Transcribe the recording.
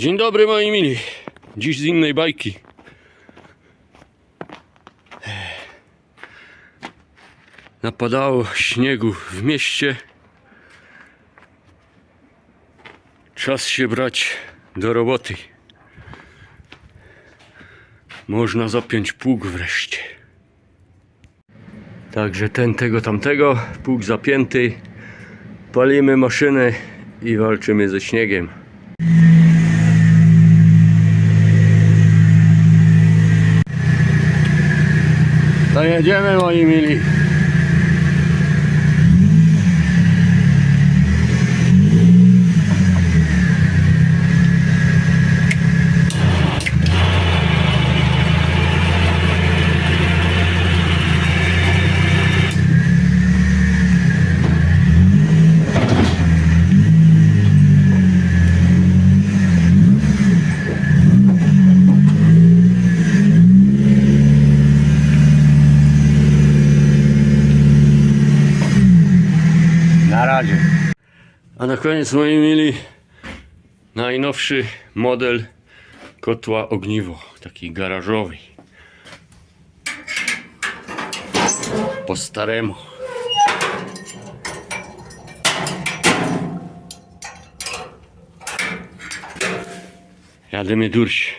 Dzień dobry moi mili. Dziś z innej bajki. Napadało śniegu w mieście. Czas się brać do roboty. Można zapiąć pług wreszcie. Także ten, tego, tamtego, pług zapięty. Palimy maszynę i walczymy ze śniegiem. To moi mili. Razie. A na koniec moi mili najnowszy model kotła ogniwo, taki garażowy. Po staremu. Jadymy durś.